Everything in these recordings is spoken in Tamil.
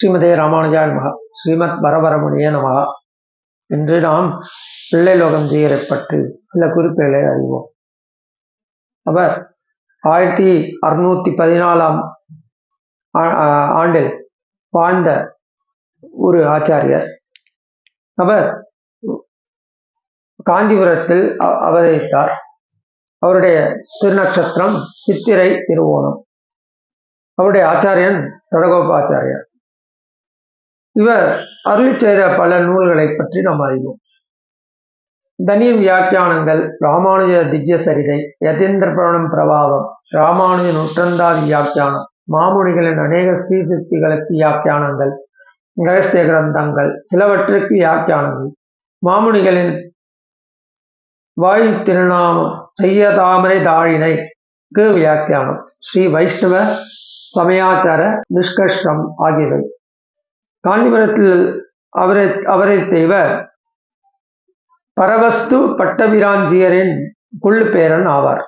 ஸ்ரீமதே ராமானுஜா மகா ஸ்ரீமத் வரவரமுனிய நமகா. என்று நாம் பிள்ளை லோகம் ஜீயரை பற்றி சில குறிப்புகளை அறிவோம். அவர் ஆயிரத்தி அறுநூத்தி பதினாலாம் ஆ- ஆண்டில் வாழ்ந்த ஒரு ஆச்சாரியர். அவர் காஞ்சிபுரத்தில் அவதரித்தார். அவருடைய திருநட்சத்திரம் சித்திரை திருவோணம். அவருடைய ஆச்சாரியன் சடகோபாச்சாரியர் இவர் அருளி செய்த பல நூல்களை பற்றி நாம் அறிவோம். தனிய வியாக்கியானங்கள் ராமானுஜ திவ்ய சரிதை யதீந்திர புராணம் பிரபாவம் ராமானுஜ நூற்றந்தா வியாக்கியானம் மாமுனிகளின் அநேக ஸ்ரீசித்திகளுக்கு வியாக்கியானங்கள் ரகசிய கிரந்தங்கள் சிலவற்றுக்கு வியாக்கியானங்கள். மாமுனிகளின் வாயு திருநாமம் செய்ய தாமரை தாழினைக்கு வியாக்கியானம். ஸ்ரீ வைஷ்ணவ சமயாச்சார நிஷ்கர்ஷம் ஆகியவை. காஞ்சிபுரத்தில் அவரை அவரை செய்வர் பரவஸ்து பட்டபிராஞ்சியரின் குள்ளு பேரன் ஆவார்.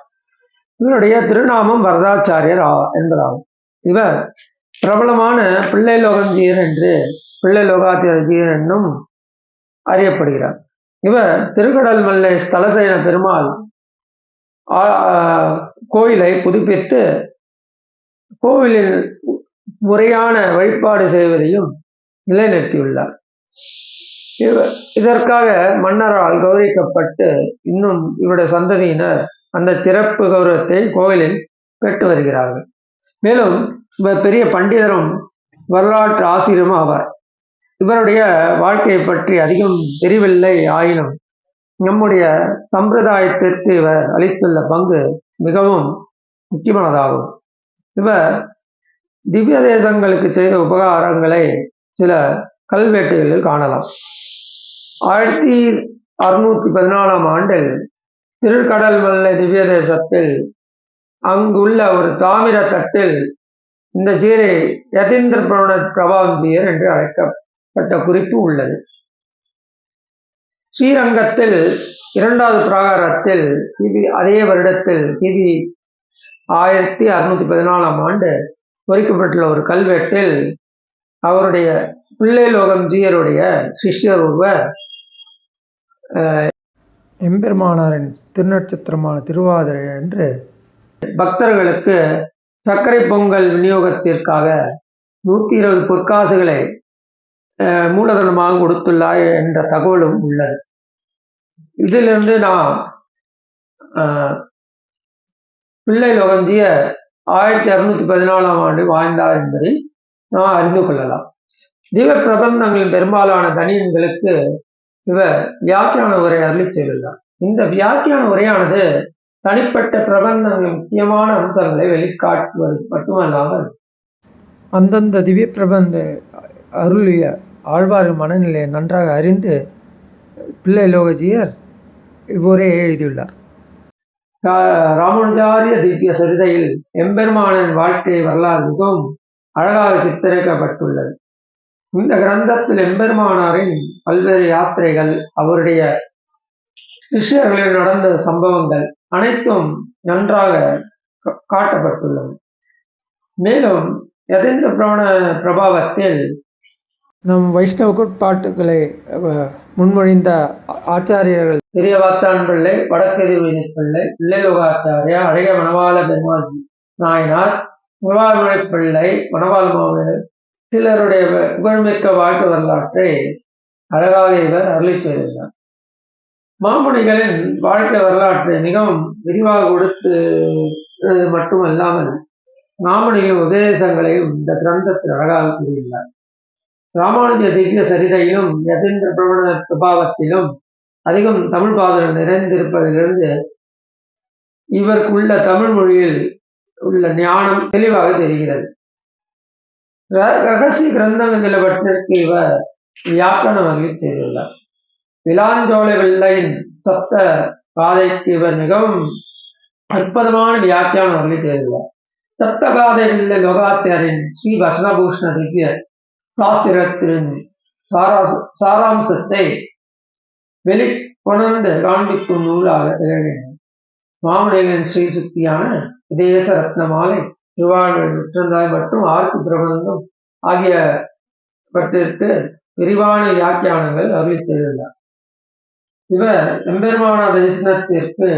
இவருடைய திருநாமம் வரதாச்சாரியர் ஆ- என்பதாகும். இவர் பிரபலமான பிள்ளை லோகஞ்சியர் என்று பிள்ளை லோகாச்சாரியர் என்னும் அறியப்படுகிறார். இவர் திருக்கடல் மல்லை ஸ்தலசேன பெருமாள் கோயிலை புதுப்பித்து கோவிலில் முறையான வழிபாடு செய்வதையும் நிலைநிறுத்தியுள்ளார். இதற்காக மன்னரால் கௌரவிக்கப்பட்டு இன்னும் இவருடைய சந்ததியினர் அந்த சிறப்பு கௌரவத்தை கோவிலில் பெற்று வருகிறார்கள். மேலும் இவர் பெரிய பண்டிதரும் வரலாற்று ஆசிரியரும் ஆவார். இவருடைய வாழ்க்கையை பற்றி அதிகம் தெரியவில்லை ஆயினும் நம்முடைய சம்பிரதாயத்திற்கு இவர் அளித்துள்ள பங்கு மிகவும் முக்கியமானதாகும். இவர் திவ்ய தேசங்களுக்கு செய்த உபகாரங்களை சில கல்வெட்டுகளில் காணலாம். ஆயிரத்தி அறுநூத்தி பதினாலாம் ஆண்டில் திருக்கடல் மல்லை திவ்ய தேசத்தில் அங்குள்ள ஒரு தாமிர தட்டில் இந்த சீரை யதீந்திர புராண பிரபாவம் என்று அழைக்கப்பட்ட குறிப்பு உள்ளது. ஸ்ரீரங்கத்தில் இரண்டாவது பிராகாரத்தில் கிபி அதே வருடத்தில் கிபி ஆயிரத்தி அறுநூத்தி பதினாலாம் ஆண்டு பொறிக்கப்பட்டுள்ள ஒரு கல்வெட்டில் அவருடைய பிள்ளை லோகம் ஜீயருடைய சிஷ்யர் ஒருவர் எம்பெருமானாரின் திருநட்சத்திரமான திருவாதிரை என்று பக்தர்களுக்கு சர்க்கரை பொங்கல் விநியோகத்திற்காக நூற்றி இருபது பொற்காசுகளை அஹ், மூலதனமாக கொடுத்துள்ளார் என்ற தகவலும் உள்ளது. இதிலிருந்து நாம் பிள்ளை லோகஞ்சிய ஆயிரத்தி அறுநூத்தி பதினாலாம் ஆண்டு வாழ்ந்தார் என்பதை நாம் அறிந்து கொள்ளலாம். தீப பிரபந்தங்களின் பெரும்பாலான தனியன்களுக்கு இவர் வியாக்கியான உரை அருளி செய்துள்ளார். இந்த வியாக்கியான உரையானது தனிப்பட்ட பிரபந்தங்களின் முக்கியமான அம்சங்களை வெளிக்காட்டுவது மட்டுமல்லாமல் அந்தந்த திவ்ய பிரபந்த அருளிய ஆழ்வாரின் மனநிலையை நன்றாக அறிந்து பிள்ளை லோகஜியர் இவ்வரே எழுதியுள்ளார். ரா- ராமானுஜாரிய திவ்ய சரிதையில் எம்பெருமானின் வாழ்க்கை வரலாறு மிகவும் அழகாக சித்தரிக்கப்பட்டுள்ளது. இந்த கிரந்தத்தில் எம்பெருமானாரின் பல்வேறு யாத்திரைகள் அவருடைய சிஷ்யர்களில் நடந்த சம்பவங்கள் அனைத்தும் நன்றாக கா- காட்டப்பட்டுள்ளது. மேலும் யதீந்திர புராண பிரபாவத்தில் நம் வைஷ்ணவ கோட்பாட்டுகளை முன்மொழிந்த ஆச்சாரியர்கள் பெரிய வாச்சான் பிள்ளை வடக்கதி பிள்ளை பிள்ளைலோகாச்சாரியா அழகிய மணவாள பெருமாள் நாயனார் முருகாமணி பிள்ளை மணவாள சிலருடைய புகழ்மிக்க வாழ்க்கை வரலாற்றை அழகாக இவர் அருளி செய்துள்ளார். மாமுனிகளின் வாழ்க்கை வரலாற்றை மிகவும் விரிவாக கொடுத்து மட்டுமல்லாமல் மாமுனியின் உபதேசங்களையும் இந்த கிரந்தத்தில் அழகாக கூறியுள்ளார். ராமானுஜ திவ்ய சரிதையிலும் யதீந்திர பிரபண பிரபாவத்திலும் அதிகம் தமிழ் பாதல் நிறைந்திருப்பதிலிருந்து இவருக்குள்ள தமிழ் மொழியில் உள்ள ஞானம் தெளிவாக தெரிகிறது. ர- ரகசிய கிரந்தங்கள் பற்றிற்கு இவர் வியாக்கணம் அருளி செய்துள்ளார். விலாஞ்சோலை வெள்ளையின் சப்த காதைக்கு இவர் மிகவும் அற்புதமான வியாக்கியானம் அருளி செய்துள்ளார். சப்த காதை வெள்ளை லோகாச்சாரின் ஸ்ரீ பஸ்மபூஷண திவ்ய சாஸ்திரத்தின் சாரா சாராம்சத்தை வெளி கொணர்ந்து காண்பிக்கும் நூலாக திகழ்கின்றன. மாமுனிகளின் ஸ்ரீ சுத்தியான விதேச ரத்னமாலை திருவாழ்வு விற்றந்தாய் மற்றும் ஆர்த்தி பிரபந்தம் ஆகிய பட்டிற்கு விரிவான வியாக்கியானங்கள் அருளி செய்துள்ளார் இவர் எம்பெருமான தரிசனத்திற்கு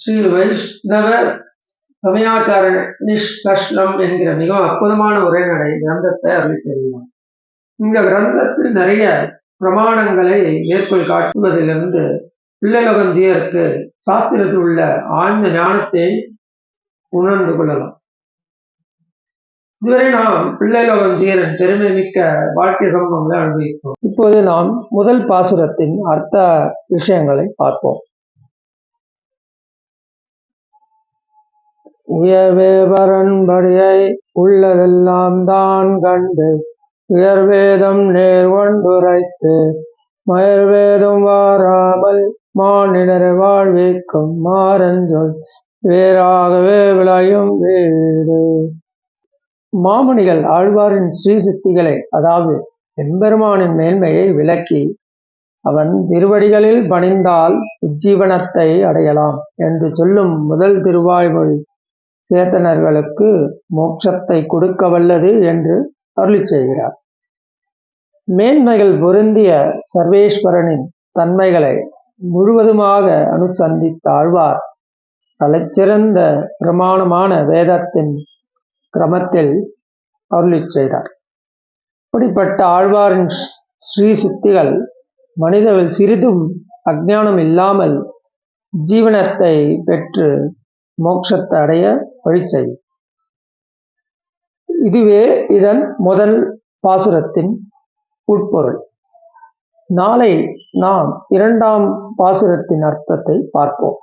ஸ்ரீ வைஷ்ணவ சமயாச்சார நிஷ்கஷ்டம் என்கிற மிகவும் அற்புதமான உரைநடை கிரந்தத்தை அருளி செய்துள்ளார் இந்த கிரந்தத்தில் நிறைய பிரமாணங்களை மேற்கோள் காட்டுவதிலிருந்து பிள்ளைலகந்தியருக்கு சாஸ்திரத்தில் உள்ள ஆழ்ந்த ஞானத்தை உணர்ந்து கொள்ளலாம். இதுவரை நாம் பிள்ளைலோகம் பெருமை மிக்க வாழ்க்கை சம்பவங்களை அனுபவிப்போம் இப்போது நாம் முதல் பாசுரத்தின் அர்த்த விஷயங்களை பார்ப்போம். உயர்வே வரன்படியை உள்ளதெல்லாம் தான் கண்டு உயர்வேதம் நேர் ஒன்றுரைத்து மயர்வேதம் வாராமல் மாநிலர வாழ்விக்கும் மாறஞ்சொல் வேறாகவே விளையும் வேறு மாமணிகள் ஆழ்வாரின் ஸ்ரீசக்திகளை அதாவது எம்பெருமானின் மேன்மையை விளக்கி அவன் திருவடிகளில் பணிந்தால் உஜ்ஜீவனத்தை அடையலாம் என்று சொல்லும் முதல் திருவாய்மொழி. சேத்தனர்களுக்கு மோட்சத்தை கொடுக்க வல்லது என்று அருளி செய்கிறார். மேன்மைகள் பொருந்திய சர்வேஸ்வரனின் தன்மைகளை முழுவதுமாக அனுசந்தித்த ஆழ்வார் தலைச்சிறந்த பிரமாணமான வேதத்தின் கிரமத்தில் அருளி செய்தார். இப்படிப்பட்ட ஆழ்வாரின் ஸ்ரீ சித்திகள் மனிதர்கள் சிறிதும் அஜானம் இல்லாமல் ஜீவனத்தை பெற்று மோட்சத்தை அடைய வழி செய்யும் இதுவே இதன் முதல் பாசுரத்தின் உட்பொருள். நாளை நாம் இரண்டாம் பாசுரத்தின் அர்த்தத்தை பார்ப்போம்.